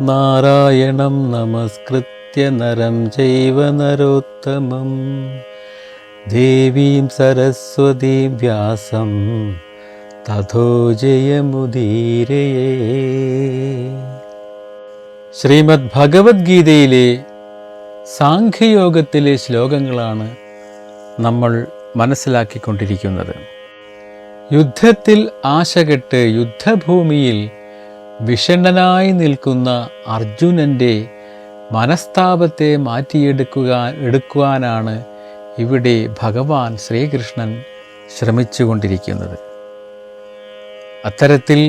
നാരായണം നമസ്കൃത്യ നരം ചൈവ നരോത്തമം. ദേവീം സരസ്വതീം വ്യാസം. തഥോ ജയമുദീരയേ. ശ്രീമദ് ഭഗവത്ഗീതയിലെ സാഖ്യയോഗത്തിലെ ശ്ലോകങ്ങളാണ് നമ്മൾ മനസ്സിലാക്കിക്കൊണ്ടിരിക്കുന്നത്. യുദ്ധത്തിൽ ആശകെട്ട് യുദ്ധഭൂമിയിൽ വിഷണ്ണനായി നിൽക്കുന്ന അർജുനന്റെ മനസ്താപത്തെ മാറ്റിയെടുക്കുക എടുക്കുവാനാണ് ഇവിടെ ഭഗവാൻ ശ്രീകൃഷ്ണൻ ശ്രമിച്ചുകൊണ്ടിരിക്കുന്നത്. അത്തരത്തിൽ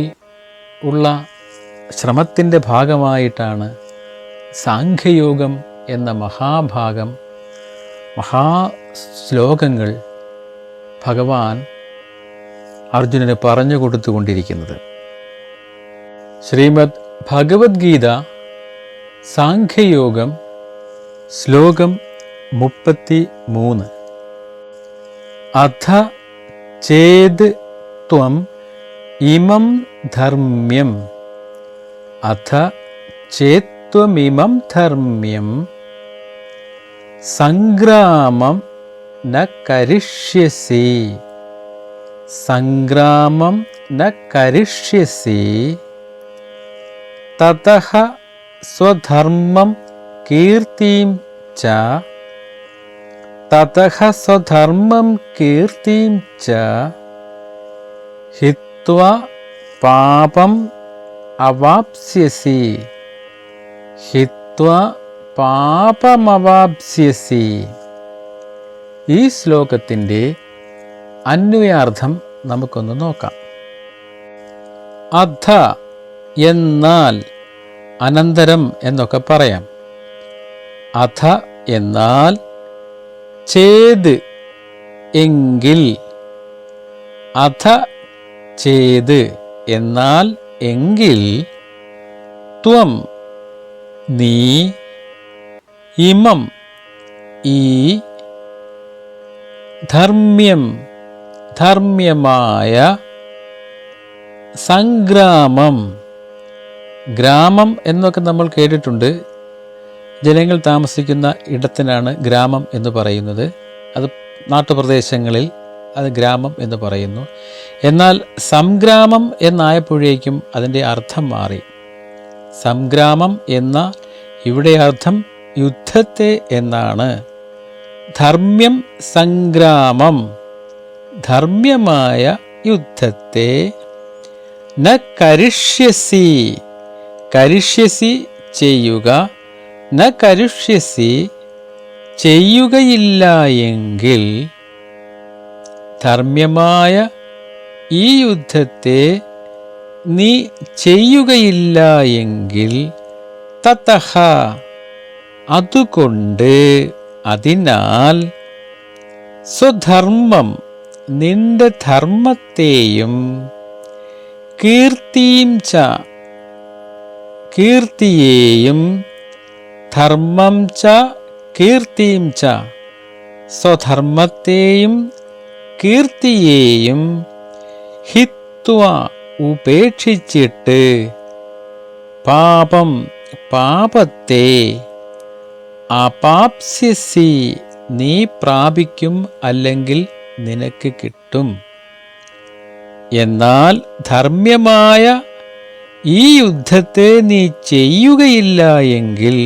ഉള്ള ശ്രമത്തിന്റെ ഭാഗമായിട്ടാണ് സാഖ്യയോഗം എന്ന മഹാഭാഗം മഹാശ്ലോകങ്ങൾ ഭഗവാൻ അർജുനന് പറഞ്ഞു കൊടുത്തുകൊണ്ടിരിക്കുന്നത്. ശ്രീമദ് ഭഗവത്ഗീത സാഖ്യയോഗം ശ്ലോകം മുപ്പത്തി മൂന്ന് അഥ ചേത് ത്വം ഇമം ധർമ്മ്യം. അഥ ചേത്വമിമം ധർമ്മ്യം. സംഗ്രാമം ന കരിഷ്യസി. സംഗ്രാമം ന കരിഷ്യസി. തതഃ സ്വധർമ്മം കീർത്തിം ച. തതഃ സ്വധർമ്മം കീർത്തിം ച. ഹിത്വ പാപം അവാപ്സ്യസി. ഹിത്വ പാപമവാപ്സ്യസി. ഈ ശ്ലോകത്തിന്റെ അന്വയാർത്ഥം നമുക്കൊന്ന് നോക്കാം. അധ എന്നാൽ അനന്തരം എന്നൊക്കെ പറയാം. അധ എന്നാൽ ചേത് എങ്കിൽ അധ ചേത് എന്നാൽ എങ്കിൽ ത്വം നീ ഇമം ഈ ധർമ്മ്യം ധർമ്മ്യമായ സംഗ്രാമം. ഗ്രാമം എന്നൊക്കെ നമ്മൾ കേട്ടിട്ടുണ്ട്. ജനങ്ങൾ താമസിക്കുന്ന ഇടത്തിനാണ് ഗ്രാമം എന്ന് പറയുന്നത്. അത് നാട്ടുപ്രദേശങ്ങളിൽ അത് ഗ്രാമം എന്ന് പറയുന്നു. എന്നാൽ സംഗ്രാമം എന്നായപ്പോഴേക്കും അതിന്റെ അർത്ഥം മാറി. സംഗ്രാമം എന്ന ഇവിടെ അർത്ഥം യുദ്ധത്തെ എന്നാണ്. ധർമ്മ്യം സംഗ്രാമം. ധർമ്മ്യമായ യുദ്ധത്തെ ന കരിഷ്യസി. കരിഷ്യസി ചെയ്യുക. ന കരുഷ്യസി ചെയ്യുകയില്ല എങ്കിൽ ധർമ്മ്യമായ ഈ യുദ്ധത്തെ നീ ചെയ്യുകയില്ല എങ്കിൽ തതഹ. അതുകൊണ്ട് അതിനാൽ സ്വധർമ്മം നിന്റെ ധർമ്മത്തെയും കീർത്തിയും ച കീർത്തിയെയും ധർമ്മം ച കീർത്തിയും ച സ്വധർമ്മത്തെയും കീർത്തിയെയും ഹിത്വ ഉപേക്ഷിച്ചിട്ട് പാപം പാപത്തെ അപാപ്സ്യസി നീ പ്രാപിക്കും അല്ലെങ്കിൽ നിനക്ക് കിട്ടും. എന്നാൽ ധർമ്മ്യമായ ഈ യുദ്ധത്തെ നീ ചെയ്യുകയില്ല എങ്കിൽ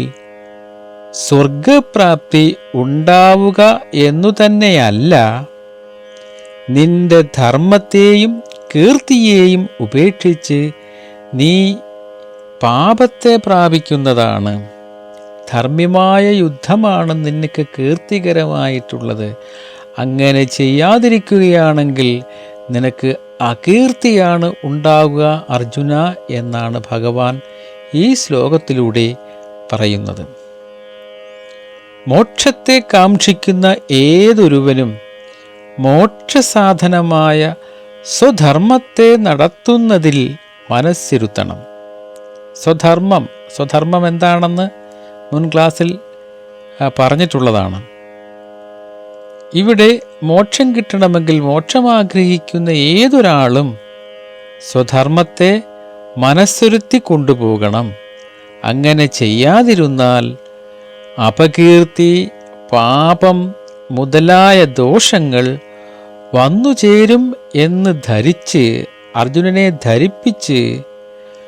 സ്വർഗപ്രാപ്തി ഉണ്ടാവുക എന്നു തന്നെയല്ല നിന്റെ ധർമ്മത്തെയും കീർത്തിയെയും ഉപേക്ഷിച്ച് നീ പാപത്തെ പ്രാപിക്കുന്നതാണ്. ധർമ്മ്യമായ യുദ്ധമാണ് നിനക്ക് കീർത്തികരമായിട്ടുള്ളത്. അങ്ങനെ ചെയ്യാതിരിക്കുകയാണെങ്കിൽ നിനക്ക് അകീർത്തിയാണ് ഉണ്ടാവുക അർജുന എന്നാണ് ഭഗവാൻ ഈ ശ്ലോകത്തിലൂടെ പറയുന്നത്. മോക്ഷത്തെ കാക്ഷിക്കുന്ന ഏതൊരുവനും മോക്ഷസാധനമായ സ്വധർമ്മത്തെ നടത്തുന്നതിൽ മനസ്സിരുത്തണം. സ്വധർമ്മം സ്വധർമ്മം എന്താണെന്ന് മുൻ ക്ലാസ്സിൽ പറഞ്ഞിട്ടുള്ളതാണ്. ഇവിടെ മോക്ഷം കിട്ടണമെങ്കിൽ മോക്ഷം ആഗ്രഹിക്കുന്ന ഏതൊരാളും സ്വധർമ്മത്തെ മനസ്സൊരുത്തി കൊണ്ടുപോകണം. അങ്ങനെ ചെയ്യാതിരുന്നാൽ അപകീർത്തി പാപം മുതലായ ദോഷങ്ങൾ വന്നു ചേരും എന്ന് ധരിച്ച് അർജുനനെ ധരിപ്പിച്ച്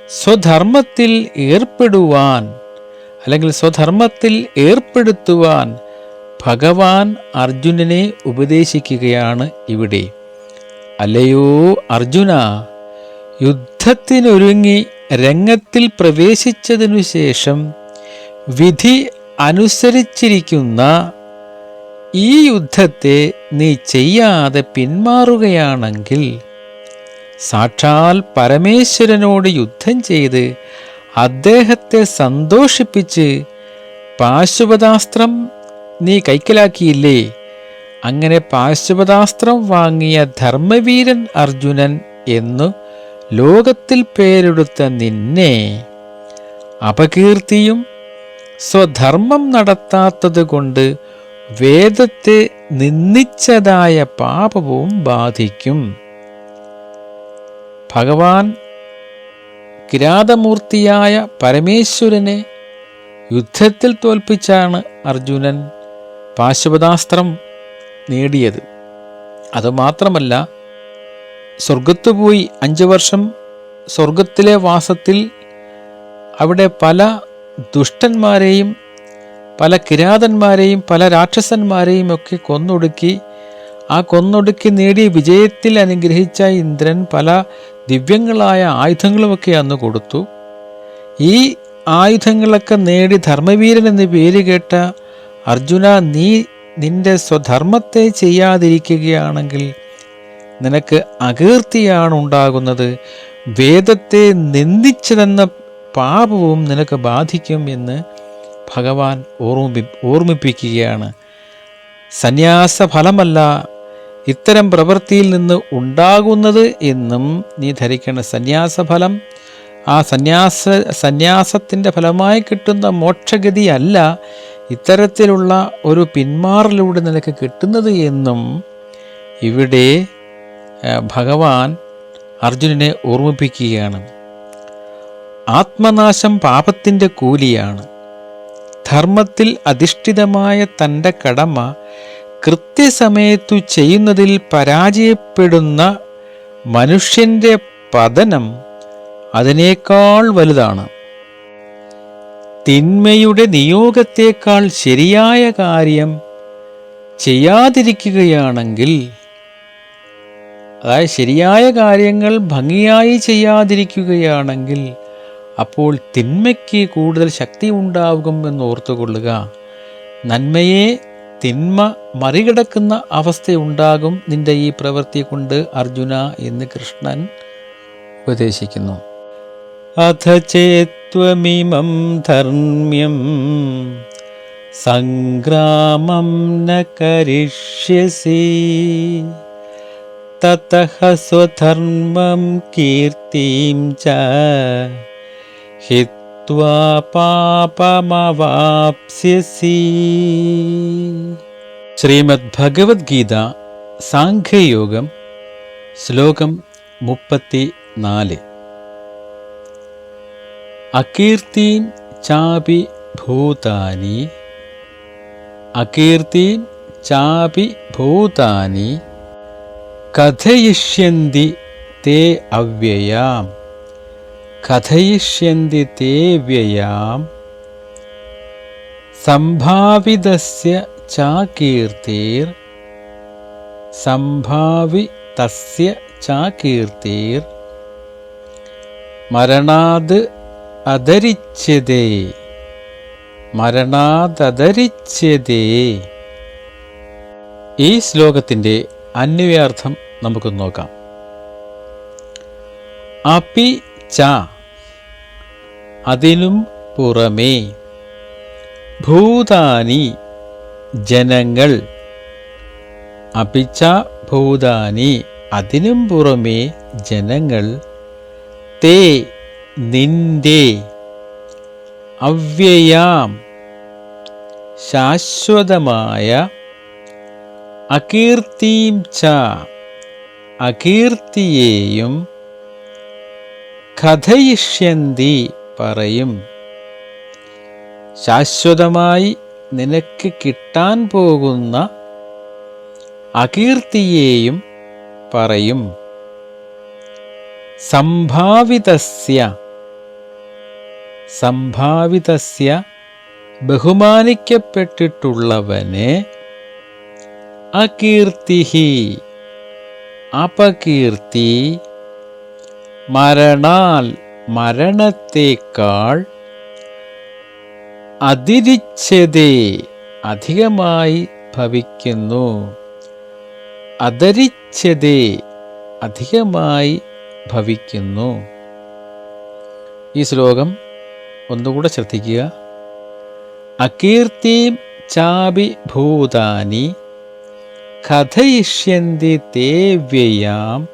സ്വധർമ്മത്തിൽ ഏർപ്പെടുവാൻ അല്ലെങ്കിൽ സ്വധർമ്മത്തിൽ ഏർപ്പെടുത്തുവാൻ ഭഗവാൻ അർജുനനെ ഉപദേശിക്കുകയാണ് ഇവിടെ. അല്ലയോ അർജുന യുദ്ധത്തിനൊരുങ്ങി രംഗത്തിൽ പ്രവേശിച്ചതിനു ശേഷം വിധി അനുസരിച്ചിരിക്കുന്ന ഈ യുദ്ധത്തെ നീ ചെയ്യാതെ പിന്മാറുകയാണെങ്കിൽ സാക്ഷാൽ പരമേശ്വരനോട് യുദ്ധം ചെയ്ത് അദ്ദേഹത്തെ സന്തോഷിപ്പിച്ച് പാശുപതാസ്ത്രം നീ കൈക്കലാക്കിയില്ലേ? അങ്ങനെ പാശുപതാസ്ത്രം വാങ്ങിയ ധർമ്മവീരൻ അർജുനൻ എന്നു ലോകത്തിൽ പേരെടുത്ത നിന്നെ. അപകീർത്തിയും സ്വധർമ്മം നടത്താത്തതുകൊണ്ട് വേദത്തെ നിന്ദിച്ചതായ പാപവും ബാധിക്കും. ഭഗവാൻ കിരാതമൂർത്തിയായ പരമേശ്വരനെ യുദ്ധത്തിൽ തോൽപ്പിച്ചാണ് അർജുനൻ പാശുപതാസ്ത്രം നേടിയത്. അതുമാത്രമല്ല സ്വർഗത്ത് പോയി അഞ്ച് വർഷം സ്വർഗത്തിലെ വാസത്തിൽ അവിടെ പല ദുഷ്ടന്മാരെയും പല കിരാതന്മാരെയും പല രാക്ഷസന്മാരെയും ഒക്കെ കൊന്നൊടുക്കി ആ കൊന്നൊടുക്കി നേടിയ വിജയത്തിൽ അനുഗ്രഹിച്ച ഇന്ദ്രൻ പല ദിവ്യങ്ങളായ ആയുധങ്ങളുമൊക്കെ അന്ന് കൊടുത്തു. ഈ ആയുധങ്ങളൊക്കെ നേടി ധർമ്മവീരൻ എന്ന് പേര് കേട്ട അർജുന നീ നിന്റെ സ്വധർമ്മത്തെ ചെയ്യാതിരിക്കുകയാണെങ്കിൽ നിനക്ക് അകീർത്തിയാണ് ഉണ്ടാകുന്നത്. വേദത്തെ നിന്ദിച്ചതെന്ന പാപവും നിനക്ക് ബാധിക്കും എന്ന് ഭഗവാൻ ഓർമ്മി ഓർമ്മിപ്പിക്കുകയാണ്. സന്യാസ ഫലമല്ല ഇത്തരം പ്രവൃത്തിയിൽ നിന്ന് ഉണ്ടാകുന്നത് എന്നും നീ ധരിക്കേണ്ട സന്യാസഫലം. ആ സന്യാസ സന്യാസത്തിന്റെ ഫലമായി കിട്ടുന്ന മോക്ഷഗതിയല്ല ഇത്തരത്തിലുള്ള ഒരു പിന്മാറിലൂടെ നിനക്ക് കിട്ടുന്നത് എന്നും ഇവിടെ ഭഗവാൻ അർജുനനെ ഓർമ്മിപ്പിക്കുകയാണ്. ആത്മനാശം പാപത്തിന്റെ കൂലിയാണ്. ധർമ്മത്തിൽ അധിഷ്ഠിതമായ തന്റെ കടമ കൃത്യസമയത്തു ചെയ്യുന്നതിൽ പരാജയപ്പെടുന്ന മനുഷ്യന്റെ പതനം അതിനേക്കാൾ വലുതാണ്. തിന്മയുടെ നിയോഗത്തേക്കാൾ ശരിയായ കാര്യം ചെയ്യാതിരിക്കുകയാണെങ്കിൽ അതായത് ശരിയായ കാര്യങ്ങൾ ഭംഗിയായി ചെയ്യാതിരിക്കുകയാണെങ്കിൽ അപ്പോൾ തിന്മയ്ക്ക് കൂടുതൽ ശക്തി ഉണ്ടാകും എന്ന് ഓർത്തുകൊള്ളുക. നന്മയെ തിന്മ മറികടക്കുന്ന അവസ്ഥയുണ്ടാകും നിന്റെ ഈ പ്രവൃത്തി കൊണ്ട് അർജുന എന്ന് കൃഷ്ണൻ ഉപദേശിക്കുന്നു. അഥ ചേത്വമിമം ധർമ്മ്യം. സംഗ്രാമം ന കരിഷ്യസി. തതഃ സ്വധർമ്മം കീർത്തിം ച. ഹിത്വാ പാപമവാപ്സ്യസി. ശ്രീമദ് ഭഗവത്ഗീത സാഖ്യയോഗം ശ്ലോകം മുപ്പത്തി നാല് അകീർത്തിം ചാപി ഭൂതാനി. അകീർത്തീൻ ചാപി ഭൂതാനി. കഥയിഷ്യന്തി തേ അവ്യയാം. കഥയിഷ്യന്തി തേ വ്യയാം. സംഭാവിതസ്യ ചാകീർത്തിർ. സംഭാവി തസ്യ ചാകീർത്തിർ. മരണാത് അധരിച്ചതേ മരണാതരിച്ചതേ ഈ ശ്ലോകത്തിന്റെ അന്വയാർത്ഥം നമുക്ക് നോക്കാം. അപി ച. അതിനും പുറമേ. ഭൂതാനി ജനങ്ങൾ. അപിച്ച ഭൂതാനി അതിനും പുറമേ ജനങ്ങൾ. തേ നിന്റെ അവ്യയാം ശാശ്വതമായ അകീർത്തിയും ച അകീർത്തിയെയും കഥയിഷ്യന്തി പറയും. ശാശ്വതമായി നിനക്ക് കിട്ടാൻ പോകുന്ന അകീർത്തിയെയും പറയും. സംഭാവിതസ്യ സംഭാവിതസ്യ ബഹുമാനിക്കപ്പെട്ടിട്ടുള്ളവനെ അകീർത്തിഹി അപകീർത്തി മരണാൽ മരണത്തേക്കാൾ അതിരിച്ചതേ അധികമായി ഭവിക്കുന്നു. അതരിച്ചതേ അധികമായി ഭവിക്കുന്നു. ഈ ശ്ലോകം ഒന്നുകൂടെ ശ്രദ്ധിക്കുക. അകീർത്തിം ചാപി ഭൂതാനി കഥയിഷ്യന്തി തേ വ്യയാം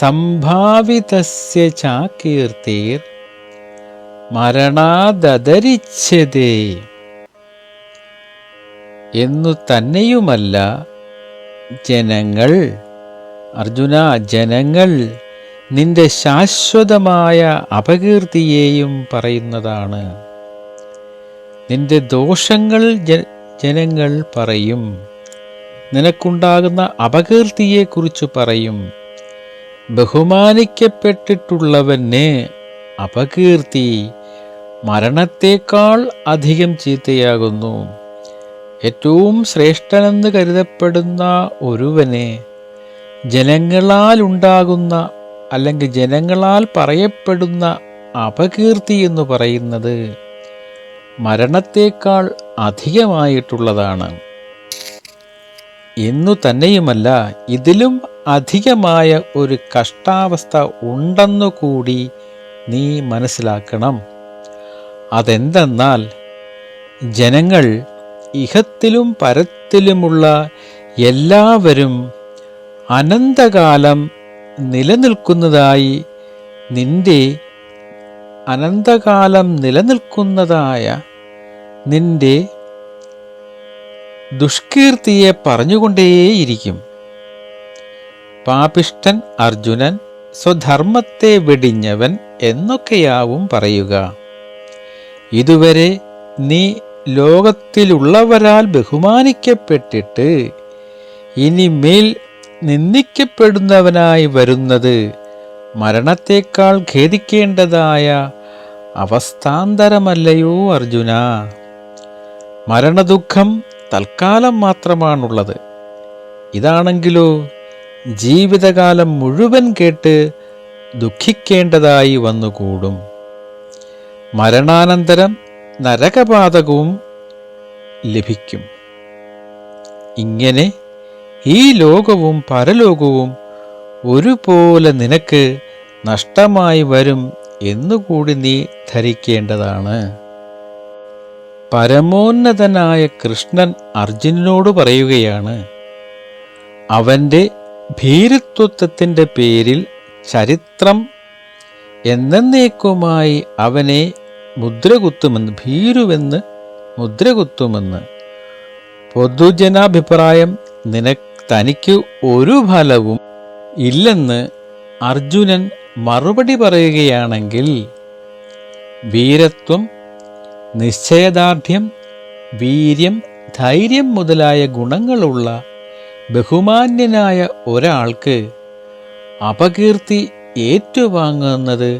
സംഭാവിതസ്യ ചാകീർത്തിർ മരണാദരിച്ചതേ എന്നു തന്നെയുമല്ല ജനങ്ങൾ അർജുന ജനങ്ങൾ നിന്റെ ശാശ്വതമായ അപകീർത്തിയെയും പറയുന്നതാണ്. നിന്റെ ദോഷങ്ങൾ ജനങ്ങൾ പറയും. നിനക്കുണ്ടാകുന്ന അപകീർത്തിയെക്കുറിച്ച് പറയും. ബഹുമാനിക്കപ്പെട്ടിട്ടുള്ളവനെ അപകീർത്തി മരണത്തേക്കാൾ അധികം ചീത്തയാകുന്നു. ഏറ്റവും ശ്രേഷ്ഠനെന്ന് കരുതപ്പെടുന്ന ഒരുവനെ ജനങ്ങളാൽ ഉണ്ടാകുന്ന അല്ലെങ്കിൽ ജനങ്ങളാൽ പറയപ്പെടുന്ന അപകീർത്തി എന്ന് പറയുന്നത് മരണത്തേക്കാൾ അധികമായിട്ടുള്ളതാണ്. എന്നു തന്നെയുമല്ല ഇതിലും അധികമായ ഒരു കഷ്ടാവസ്ഥ ഉണ്ടെന്നു കൂടി നീ മനസ്സിലാക്കണം. അതെന്തെന്നാൽ ജനങ്ങൾ ഇഹത്തിലും പരത്തിലുമുള്ള എല്ലാവരും അനന്തകാലം നിലനിൽക്കുന്നതായി നിന്റെ അനന്തകാലം നിലനിൽക്കുന്നതായ നിന്റെ ദുഷ്കീർത്തിയെ പറഞ്ഞുകൊണ്ടേയിരിക്കും. പാപിഷ്ടൻ അർജുനൻ സ്വധർമ്മത്തെ വെടിഞ്ഞവൻ എന്നൊക്കെയാവും പറയുക. ഇതുവരെ നീ ലോകത്തിലുള്ളവരാൽ ബഹുമാനിക്കപ്പെട്ടിട്ട് ഇനിമേൽ നിന്ദിക്കപ്പെടുന്നവനായി വരുന്നത് മരണത്തേക്കാൾ ഖേദിക്കേണ്ടതായ അവസ്ഥാന്തരമല്ലയോ അർജുന? മരണദുഃഖം തൽക്കാലം മാത്രമാണുള്ളത്. ഇതാണെങ്കിലോ ജീവിതകാലം മുഴുവൻ കേട്ട് ദുഃഖിക്കേണ്ടതായി വന്നുകൂടും. മരണാനന്തരം നരകപാതകവും ലഭിക്കും. ഇങ്ങനെ ഈ ലോകവും പരലോകവും ഒരുപോലെ നിനക്ക് നഷ്ടമായി വരും എന്നുകൂടി നീ ധരിക്കേണ്ടതാണ്. പരമോന്നതനായ കൃഷ്ണൻ അർജുനനോട് പറയുകയാണ് അവന്റെ ഭീരത്വത്വത്തിന്റെ പേരിൽ ചരിത്രം എന്നേക്കുമായി അവനെ മുദ്രകുത്തുമെന്ന് ഭീരുവെന്ന് മുദ്രകുത്തുമെന്ന് പൊതുജനാഭിപ്രായം നിന തനിക്ക് ഒരു ഫലവും ഇല്ലെന്ന് അർജുനൻ മറുപടി പറയുകയാണെങ്കിൽ വീരത്വം നിശ്ചയദാർഢ്യം വീര്യം ധൈര്യം മുതലായ ഗുണങ്ങളുള്ള ബഹുമാന്യനായ ഒരാൾക്ക് അപകീർത്തി ഏറ്റുവാങ്ങുന്നത്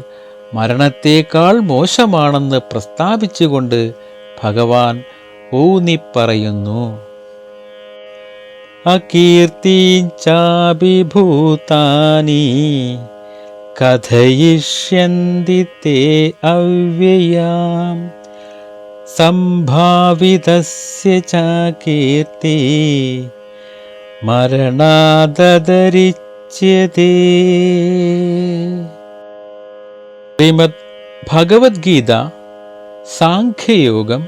മരണത്തേക്കാൾ മോശമാണെന്ന് പ്രസ്താവിച്ചുകൊണ്ട് ഭഗവാൻ ഊന്നിപ്പറയുന്നു. അകീർത്തിഞ്ചാഭിഭൂതാനി കഥയിഷ്യന്തി തേ അവ്യയാം. സംഭാവിതസ്യ ച കീർത്തി മരണാദരിച്യതേ ശ്രീമദ് ഭഗവത്ഗീത സാഖ്യയോഗം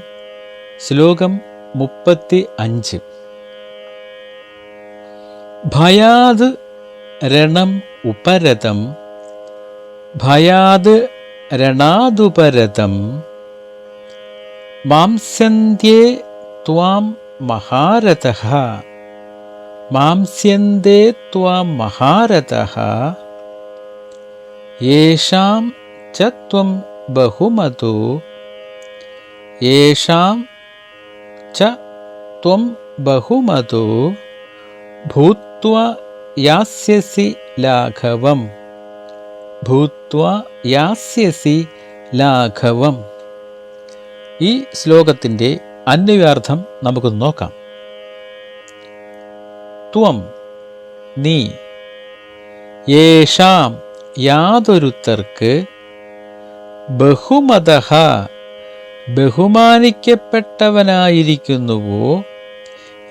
ശ്ലോകം മുപ്പത്തി അഞ്ച് भयाद् रणम् उपरतं भयाद् रणादुपरतं मांस्यन्त्ये त्वां महारथः मांस्यन्ते त्वां महारथः येषां च त्वं बहुमतो येषां च त्वं बहुमतो भूत् ഭൂത്വാ യാസ്യസി ലാഘവം ഭൂത്വാ യാസ്യസി ലാഘവം ഈ ശ്ലോകത്തിന്റെ അന്വയാർത്ഥം നമുക്ക് നോക്കാം. ത്വം നീ യേഷാം യാതൊരുത്തർക്ക് ബഹുമത ബഹുമാനിക്കപ്പെട്ടവനായിരിക്കുന്നുവോ?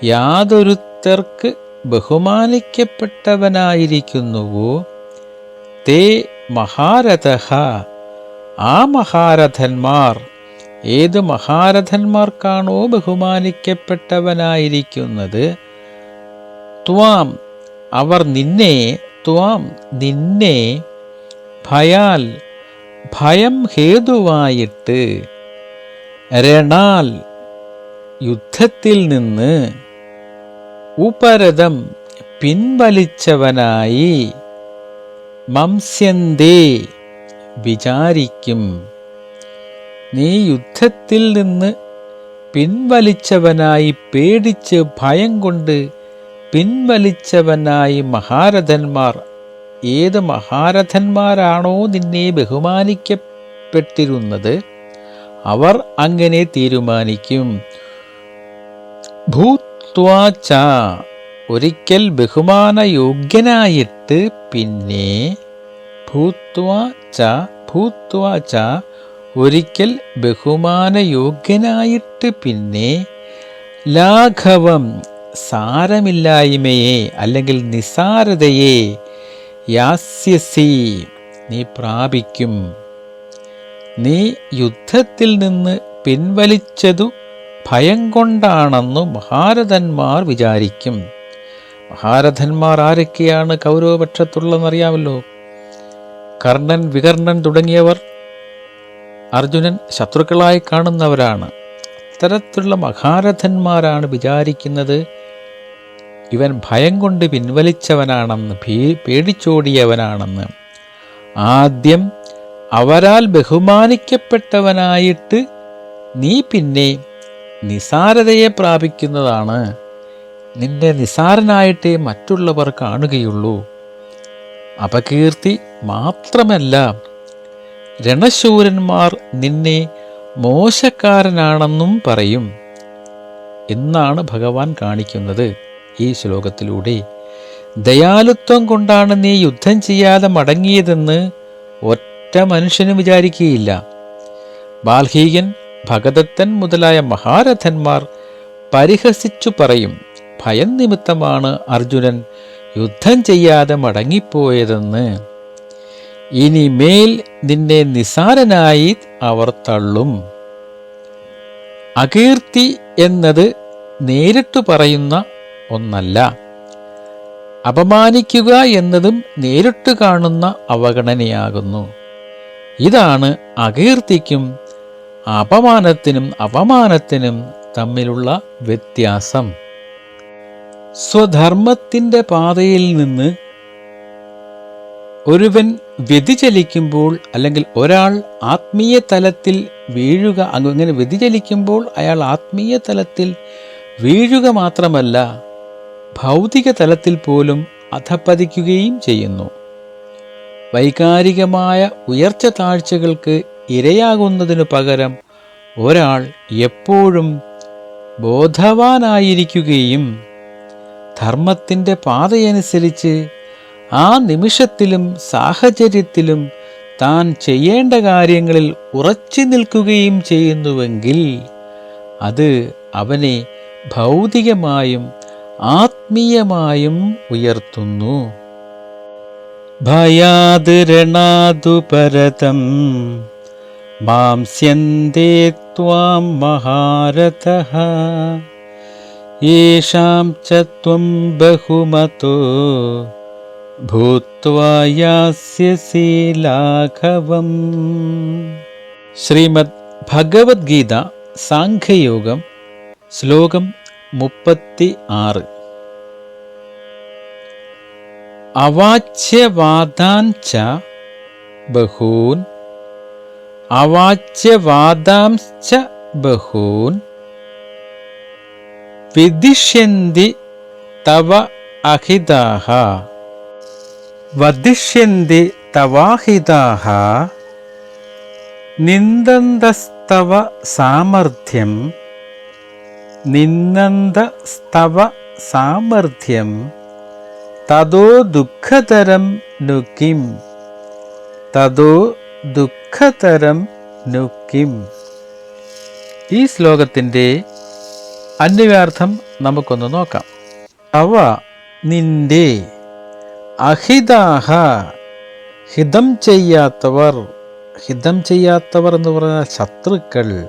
യാതൊരുത്തർക്ക് ബഹുമാനിക്കപ്പെട്ടവനായിരിക്കുന്നുവോ? തേ മഹാരഥ. ആ മഹാരഥന്മാർ ഏത് മഹാരഥന്മാർക്കാണോ ബഹുമാനിക്കപ്പെട്ടവനായിരിക്കുന്നത്? ത്വാം അവർ നിന്നെ ത്വാം നിന്നെ ഭയാൽ ഭയം ഹേതുവായിട്ട് രണാൽ യുദ്ധത്തിൽ നിന്ന് ഉപരതം പിൻവലിച്ചവനായി മംസ്യന്തേ വിചാരിക്കും. നീ യുദ്ധത്തിൽ നിന്ന് പിൻവലിച്ചവനായി പേടിച്ച് ഭയം കൊണ്ട് പിൻവലിച്ചവനായി മഹാരഥന്മാർ ഏത് മഹാരഥന്മാരാണോ നിന്നെ ബഹുമാനിക്കപ്പെട്ടിരുന്നത് അവർ അങ്ങനെ തീരുമാനിക്കും. ഭൂത്വാച ഒരിക്കൽ ബഹുമാനയോഗ്യനായിട്ട് പിന്നെ ഭൂത്വാച്ച ഭൂത്വാച്ച ഒരിക്കൽ ബഹുമാനയോഗ്യനായിട്ട് പിന്നെ ലാഘവം സാരമില്ലായ്മയെ അല്ലെങ്കിൽ നിസാരതയെ യാസ്യസി നീ പ്രാപിക്കും. നീ യുദ്ധത്തിൽ നിന്ന് പിൻവലിച്ചതു ഭയം മഹാരഥന്മാർ വിചാരിക്കും. മഹാരഥന്മാർ ആരൊക്കെയാണ് കൗരവപക്ഷത്തുള്ളതെന്നറിയാമല്ലോ. കർണൻ വികർണൻ തുടങ്ങിയവർ അർജുനൻ ശത്രുക്കളായി കാണുന്നവരാണ്. ഇത്തരത്തിലുള്ള മഹാരഥന്മാരാണ് വിചാരിക്കുന്നത്. ഇവൻ ഭയം കൊണ്ട് പിൻവലിച്ചവനാണെന്ന് ഭീ പേടിച്ചോടിയവനാണെന്ന്. ആദ്യം അവരാൽ ബഹുമാനിക്കപ്പെട്ടവനായിട്ട് നീ പിന്നെ നിസാരതയെ പ്രാപിക്കുന്നതാണ്. നിന്നെ നിസാരനായിട്ടേ മറ്റുള്ളവർ കാണുകയുള്ളൂ. അപകീർത്തി മാത്രമല്ല രണശൂരന്മാർ നിന്നെ മോശക്കാരനാണെന്നും പറയും. എന്നാണ് ഭഗവാൻ കാണിക്കുന്നത് ഈ ശ്ലോകത്തിലൂടെ. ദയാലുത്വം കൊണ്ടാണ് നീ യുദ്ധം ചെയ്യാതെ മടങ്ങിയതെന്ന് ഒറ്റ മനുഷ്യനും വിചാരിക്കുകയില്ല. ബാൽഹീകൻ ഭഗദത്തൻ മുതലായ മഹാരഥന്മാർ പരിഹസിച്ചു പറയും ഭയം നിമിത്തമാണ് അർജുനൻ യുദ്ധം ചെയ്യാതെ മടങ്ങിപ്പോയതെന്ന്. ഇനിമേൽ നിന്നെ നിസാരനായി അവർ തള്ളും. അകീർത്തി എന്നത് നേരിട്ട് പറയുന്ന ഒന്നല്ല. അപമാനിക്കുക എന്നതും നേരിട്ട് കാണുന്ന അവഗണനയാകുന്നു. ഇതാണ് അകീർത്തിക്കും അപമാനത്തിനും അപമാനത്തിനും തമ്മിലുള്ള വ്യത്യാസം. സ്വധർമ്മത്തിന്റെ പാതയിൽ നിന്ന് ഒരുവൻ വ്യതിചലിക്കുമ്പോൾ അല്ലെങ്കിൽ ഒരാൾ ആത്മീയ തലത്തിൽ വീഴുക അങ്ങനെ വ്യതിചലിക്കുമ്പോൾ അയാൾ ആത്മീയ തലത്തിൽ വീഴുക മാത്രമല്ല ഭൗതിക തലത്തിൽ പോലും അധപ്പതിക്കുകയും ചെയ്യുന്നു. വൈകാരികമായ ഉയർച്ച താഴ്ചകൾക്ക് ഇരയാകുന്നതിനു പകരം ഒരാൾ എപ്പോഴും ബോധവാനായിരിക്കുകയും ധർമ്മത്തിന്റെ പാതയനുസരിച്ച് ആ നിമിഷത്തിലും സാഹചര്യത്തിലും താൻ ചെയ്യേണ്ട കാര്യങ്ങളിൽ ഉറച്ചു നിൽക്കുകയും ചെയ്യുന്നുവെങ്കിൽ അത് അവനെ ഭൗതികമായും ആത്മീയമായും ഉയർത്തുന്നു. ഭയാതിരണാതുപരതം രണാതു പരതം त्वां महारथः। येषां च त्वं बहुमतो भूत्वा यास्यसि लाघवम् ശ്രീമദ് ഭഗവത്ഗീത സാഖ്യയോഗം ശ്ലോകം മുപ്പത്തി ആറ് അവാച്യവാദാൻ ച അവാച്യവാദാംശ്ച ബഹൂൻ. വിദിഷ്യന്തി തവ അഹിതാഹ. വദിഷ്യന്തി തവാഹിതാഹ. നിന്ദന്തസ്തവ സാമർഥ്യം. നിന്ദന്തസ്തവ സാമർഥ്യം. തതോ ദുഃഖതരം നുക്കിം തതോ ദുഃഖതരം നുക്കിം. ഈ ശ്ലോകത്തിന്റെ അന്വയാർത്ഥം നമുക്കൊന്ന് നോക്കാം. അവ നിന്റെ അഹിതാഹ ഹിതം ചെയ്യാത്തവർ ഹിതം ചെയ്യാത്തവർ എന്ന് പറഞ്ഞാൽ ശത്രുക്കൾ.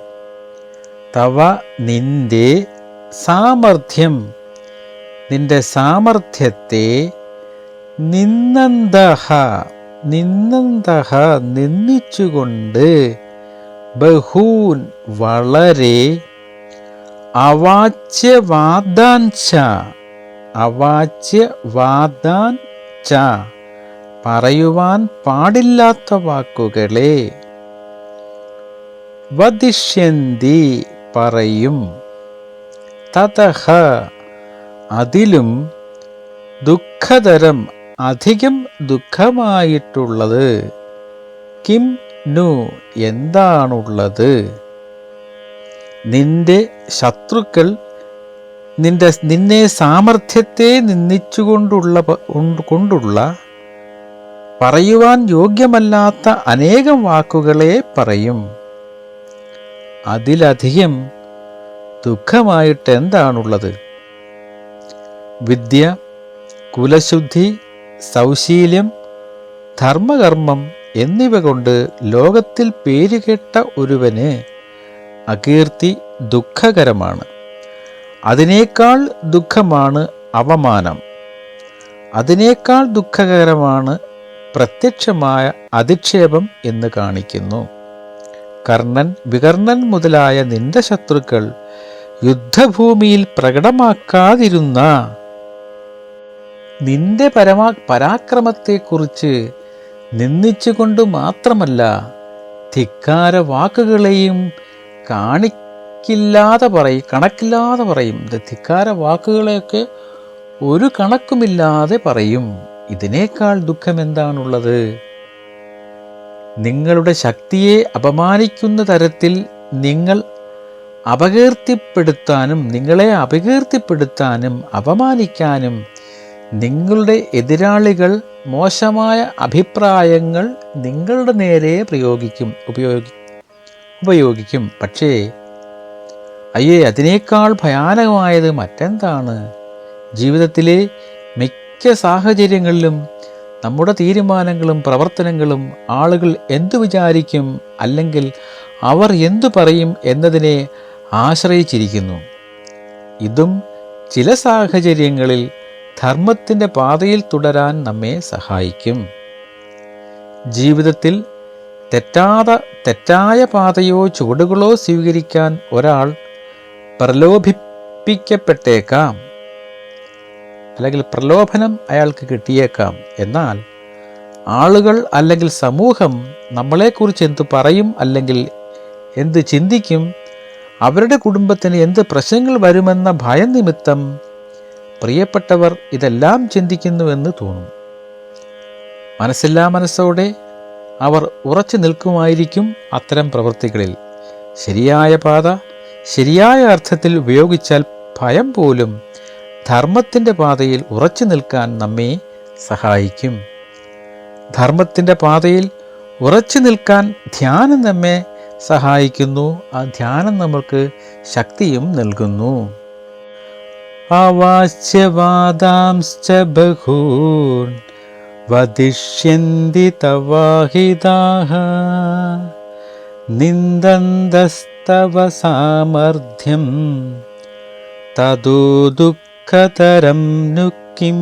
തവ നിന്റെ സാമർഥ്യം നിന്റെ സാമർഥ്യത്തെ നിന്നന്തഹ നിന്നന്തഹ നിന്ദിച്ചുകൊണ്ട് ബഹൂൻ വളരെ ച പറയുവാൻ പാടില്ലാത്ത വാക്കുകളെ വദിഷ്യന്തി പറയും. തതഹ അതിലും ദുഃഖതരം അധികം ദുഃഖമായിട്ടുള്ളത്. കിം നു എന്താണുള്ളത്? നിന്റെ ശത്രുക്കൾ നിന്റെ നിന്നെ സാമർഥ്യത്തെ നിന്ദിച്ചുകൊണ്ടുള്ള കൊണ്ടുള്ള പറയുവാൻ യോഗ്യമല്ലാത്ത അനേകം വാക്കുകളെ പറയും. അതിലധികം ദുഃഖമായിട്ട് എന്താണുള്ളത്? വിദ്യ കുലശുദ്ധി സൗശീല്യം ധർമ്മകർമ്മം എന്നിവ കൊണ്ട് ലോകത്തിൽ പേരുകേട്ട ഒരുവന് അകീർത്തി ദുഃഖകരമാണ്. അതിനേക്കാൾ ദുഃഖമാണ് അവമാനം. അതിനേക്കാൾ ദുഃഖകരമാണ് പ്രത്യക്ഷമായ അധിക്ഷേപം എന്ന് കാണിക്കുന്നു. കർണൻ വികർണൻ മുതലായ നിന്റെ ശത്രുക്കൾ യുദ്ധഭൂമിയിൽ പ്രകടമാക്കാതിരുന്ന നിന്റെ പരമാ പരാക്രമത്തെക്കുറിച്ച് നിന്ദിച്ചുകൊണ്ട് മാത്രമല്ല ധിക്കാര വാക്കുകളെയും കാണിക്കില്ലാതെ പറയും കണക്കില്ലാതെ പറയും. ധിക്കാര വാക്കുകളെയൊക്കെ ഒരു കണക്കുമില്ലാതെ പറയും. ഇതിനേക്കാൾ ദുഃഖം എന്താണുള്ളത് നിങ്ങളുടെ ശക്തിയെ അപമാനിക്കുന്ന തരത്തിൽ നിങ്ങൾ അപകീർത്തിപ്പെടുത്താനും നിങ്ങളെ അപകീർത്തിപ്പെടുത്താനും അപമാനിക്കാനും നിങ്ങളുടെ എതിരാളികൾ മോശമായ അഭിപ്രായങ്ങൾ നിങ്ങളുടെ നേരെ പ്രയോഗിക്കും ഉപയോഗി ഉപയോഗിക്കും. പക്ഷേ അയ്യേ അതിനേക്കാൾ ഭയാനകമായത് മറ്റെന്താണ്? ജീവിതത്തിലെ മിക്ക സാഹചര്യങ്ങളിലും നമ്മുടെ തീരുമാനങ്ങളും പ്രവർത്തനങ്ങളും ആളുകൾ എന്തു വിചാരിക്കും അല്ലെങ്കിൽ അവർ എന്തു പറയും എന്നതിനെ ആശ്രയിച്ചിരിക്കുന്നു. ഇതും ചില സാഹചര്യങ്ങളിൽ ധർമ്മത്തിന്റെ പാതയിൽ തുടരാൻ നമ്മെ സഹായിക്കും. ജീവിതത്തിൽ തെറ്റാത തെറ്റായ പാതയോ ചുവടുകളോ സ്വീകരിക്കാൻ ഒരാൾ പ്രലോഭിപ്പിക്കപ്പെട്ടേക്കാം. അല്ലെങ്കിൽ പ്രലോഭനം അയാൾക്ക് കിട്ടിയേക്കാം. എന്നാൽ ആളുകൾ അല്ലെങ്കിൽ സമൂഹം നമ്മളെക്കുറിച്ച് എന്ത് പറയും അല്ലെങ്കിൽ എന്ത് ചിന്തിക്കും അവരുടെ കുടുംബത്തിന് എന്ത് പ്രശ്നങ്ങൾ വരുമെന്ന ഭയം നിമിത്തം പ്രിയപ്പെട്ടവർ ഇതെല്ലാം ചിന്തിക്കുന്നുവെന്ന് തോന്നും. മനസ്സില്ലാ മനസ്സോടെ അവർ ഉറച്ചു നിൽക്കുമായിരിക്കും അത്തരം പ്രവൃത്തികളിൽ. ശരിയായ പാത ശരിയായ അർത്ഥത്തിൽ ഉപയോഗിച്ചാൽ ഭയം പോലും ധർമ്മത്തിന്റെ പാതയിൽ ഉറച്ചു നിൽക്കാൻ നമ്മെ സഹായിക്കും. ധർമ്മത്തിന്റെ പാതയിൽ ഉറച്ചു നിൽക്കാൻ ധ്യാനം നമ്മെ സഹായിക്കുന്നു. ആ ധ്യാനം നമ്മൾക്ക് ശക്തിയും നൽകുന്നു. അവാച്യവാദാംശ്ച ബഹൂൻ വദിഷ്യന്തി തവാഹിതാഹ. നിന്ദന്തസ്തവ സാമർഥ്യം തതോ ദുഃഖതരം നുക്കിം.